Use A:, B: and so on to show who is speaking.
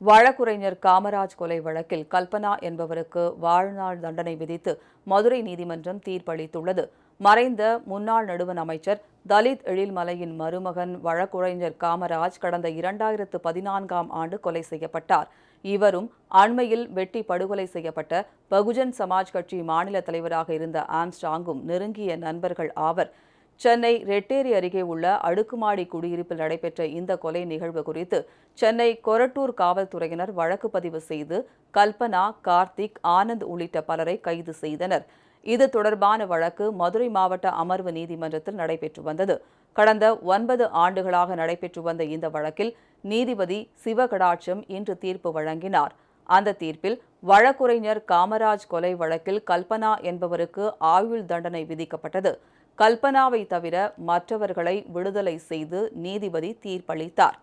A: வழக்குரைஞர் காமராஜ் கொலை வழக்கில் கல்பனா என்பவருக்கு வாழ்நாள் தண்டனை விதித்து மதுரை நீதிமன்றம் தீர்ப்பளித்துள்ளது. மறைந்த முன்னாள் நடுவண் அமைச்சர் தலித் எழில்மலையின் மருமகன் வழக்குரைஞர் காமராஜ் கடந்த இரண்டாயிரத்து பதினான்காம் ஆண்டு கொலை செய்யப்பட்டார். இவரும் அண்மையில் வெட்டி படுகொலை செய்யப்பட்ட பகுஜன் சமாஜ் கட்சி மாநில தலைவராக இருந்த ஆம்ஸ்டாங்கும் நெருங்கிய நண்பர்கள் ஆவர். சென்னை ரெட்டேரி அருகே உள்ள அடுக்குமாடி குடியிருப்பில் நடைபெற்ற இந்த கொலை நிகழ்வு குறித்து சென்னை கொரட்டூர் காவல்துறையினர் வழக்கு பதிவு செய்து கல்பனா கார்த்திக் ஆனந்த் உள்ளிட்ட பலரை கைது செய்தனர். இது தொடர்பான வழக்கு மதுரை மாவட்ட அமர்வு நீதிமன்றத்தில் நடைபெற்று வந்தது. கடந்த ஒன்பது ஆண்டுகளாக நடைபெற்று வந்த இந்த வழக்கில் நீதிபதி சிவகடாட்சம் இன்று தீர்ப்பு வழங்கினார். அந்த தீர்ப்பில் வழக்குரைஞர் காமராஜ் கொலை வழக்கில் கல்பனா என்பவருக்கு ஆயுள் தண்டனை விதிக்கப்பட்டது. கல்பனாவை தவிர மற்றவர்களை விடுதலை செய்து நீதிபதி தீர்ப்பளித்தார்.